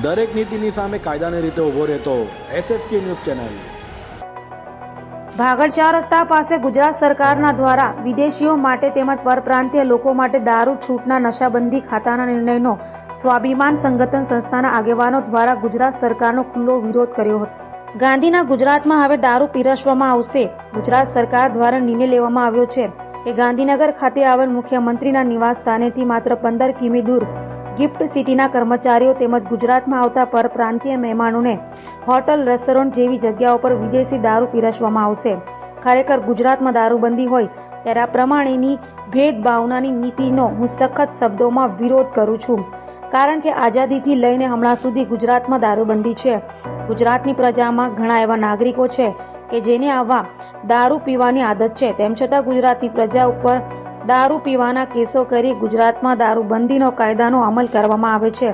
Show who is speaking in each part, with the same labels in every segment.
Speaker 1: દરેક નીતિની સામે કાયદાની રીતે ઊભો રહેતો એસએસકે ન્યૂઝ ચેનલ.
Speaker 2: ભાગળ ચાર રસ્તા પાસે ગુજરાત સરકારના દ્વારા વિદેશીઓ માટે તેમજ પરપ્રાંતીય લોકો માટે દારૂ, છૂટના નશાબંધી ખાતાના નિર્ણયનો સ્વાભિમાન સંગઠન સંસ્થાના આગેવાનો દ્વારા ગુજરાત સરકારનો ખુલ્લો વિરોધ કર્યો હતો. ગાંધીના ગુજરાતમાં હવે દારૂ પીરસવામાં આવશે. ગુજરાત સરકાર દ્વારા નિર્ણય લેવામાં આવ્યો છે કે ગાંધીનગર ખાતે આવેલ મુખ્યમંત્રીના નિવાસ સ્થાનેથી માત્ર પંદર કિમી દૂર ગિફ્ટ સિટીના કર્મચારીઓ તેમજ ગુજરાતમાં આવતા પરપ્રાંતીય મહેમાનોને હોટલ, રેસ્ટોરન્ટ જેવી જગ્યાઓ પર વિદેશી દારૂ પીરસવામાં આવશે. ખરેખર ગુજરાતમાં દારૂબંધી હોય ત્યારે આ પ્રમાણેની ભેદભાવનાની નીતિનો હું સખત શબ્દોમાં વિરોધ કરું છું. કારણ કે આઝાદીથી લઈને હમણાં સુધી ગુજરાતમાં દારૂબંધી છે. ગુજરાતની પ્રજામાં ઘણા એવા નાગરિકો છે કે જેને આવા દારૂ પીવાની આદત છે. તેમ છતાં ગુજરાતની પ્રજા ઉપર દારૂ પીવાના કેસો કરી ગુજરાતમાં દારૂબંધીનો કાયદાનો અમલ કરવામાં આવે છે.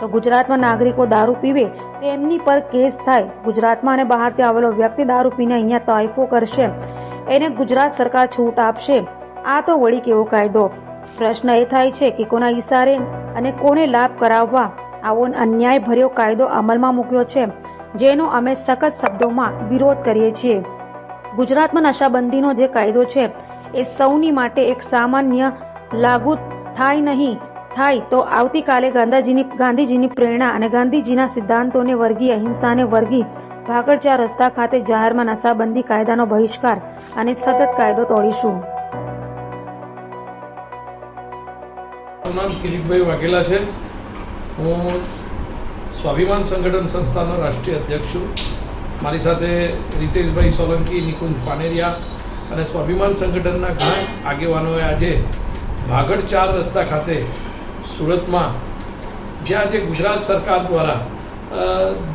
Speaker 2: તો ગુજરાતમાં નાગરિકો દારૂ પીવે તો એમની પર કેસ થાય. ગુજરાતમાં અને બહારથી આવેલો વ્યક્તિ દારૂ પીને અહીંયા તોયફો કરશે. એને ગુજરાત સરકાર છૂટ આપશે. આ તો વળી કેવો કાયદો? પ્રશ્ન એ થાય છે કે કોના ઈશારે અને કોને લાભ કરાવવા આવો અન્યાય ભર્યો કાયદો અમલમાં મૂક્યો છે, જેનો અમે સખત શબ્દોમાં વિરોધ કરીએ છીએ. ગુજરાતમાં નશાબંધીનો જે કાયદો છે એ સૌની માટે એક સામાન્ય લાગુ થાય નહીં, થાય તો આવતીકાલે ગાંધીજીની ગાંધીજીની પ્રેરણા અને ગાંધીજીના સિદ્ધાંતોને વર્ગી, અહિંસાને વર્ગી ભાગળચા રસ્તા ખાતે જાહેરમાં નશાબંધી કાયદાનો બહિષ્કાર અને સતત કાયદો તોડીશું.
Speaker 3: નામ કિરીટભાઈ વાઘેલા છે. હું સ્વાભિમાન સંગઠન સંસ્થાનો રાષ્ટ્રીય અધ્યક્ષ છું. મારી સાથે રીતેશભાઈ સોલંકી, નિકુંજ પાનેરિયા અને સ્વાભિમાન સંગઠનના ઘણા આગેવાનોએ આજે ભાગડ ચાર રસ્તા ખાતે સુરતમાં જ્યાં આજે ગુજરાત સરકાર દ્વારા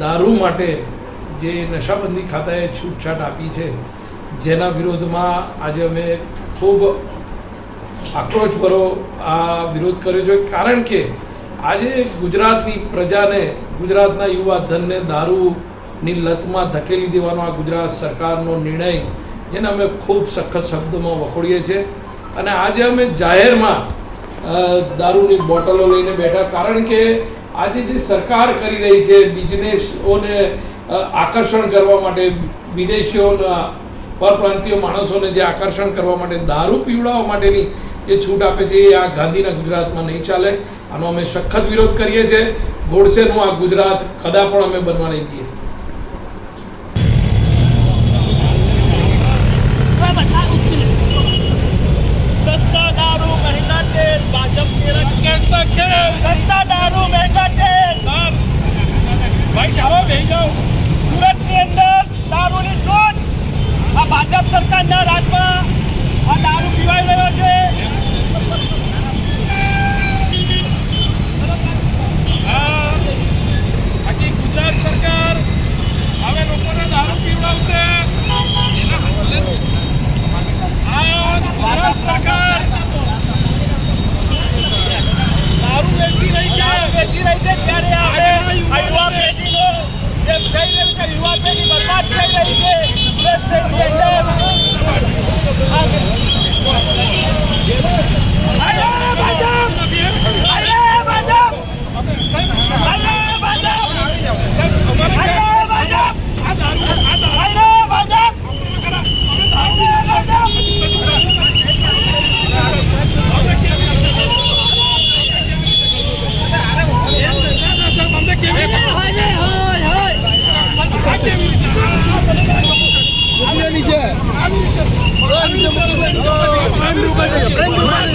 Speaker 3: દારૂ માટે જે નશાબંધી ખાતાએ છૂટછાટ આપી છે, જેના વિરોધમાં આજે અમે ખૂબ આક્રોશભરો આ વિરોધ કર્યો છે. કારણ કે આજે ગુજરાતની પ્રજાને, ગુજરાતના યુવા ધનને દારૂની લતમાં ધકેલી દેવાનો આ ગુજરાત સરકારનો નિર્ણય જેને અમે ખૂબ સખત શબ્દોમાં વખોડીએ છીએ. અને આજે અમે જાહેરમાં દારૂની બોટલો લઈને બેઠા. કારણ કે આજે જે સરકાર કરી રહી છે બિઝનેસોને આકર્ષણ કરવા માટે, વિદેશીઓના, પરપ્રાંતીય માણસોને જે આકર્ષણ કરવા માટે દારૂ પીવડાવવા માટેની જે છૂટ આપે છે, એ આ ગાંધીના ગુજરાતમાં નહીં ચાલે. આનો અમે સખત વિરોધ કરીએ છીએ. ગોડસેનું આ ગુજરાત કદા પણ અમે બનવા નહીં દઈએ.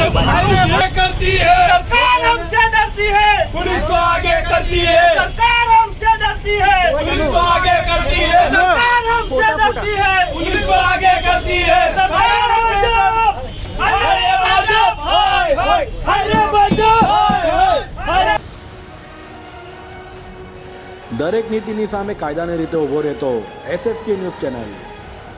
Speaker 4: करती है सरकार हमसे डरती है पुलिस को आगे करती है सरकार हमसे डरती है पुलिस को आगे करती है सरकार हमसे डरती है पुलिस को आगे करती है सरकार हमसे अरे भाजप हाय हाय अरे भाजप हाय हाय
Speaker 1: દરેક નીતિની સામે કાયદાની રીતે ઊભો રહેતો એસએસકે ન્યૂઝ ચેનલ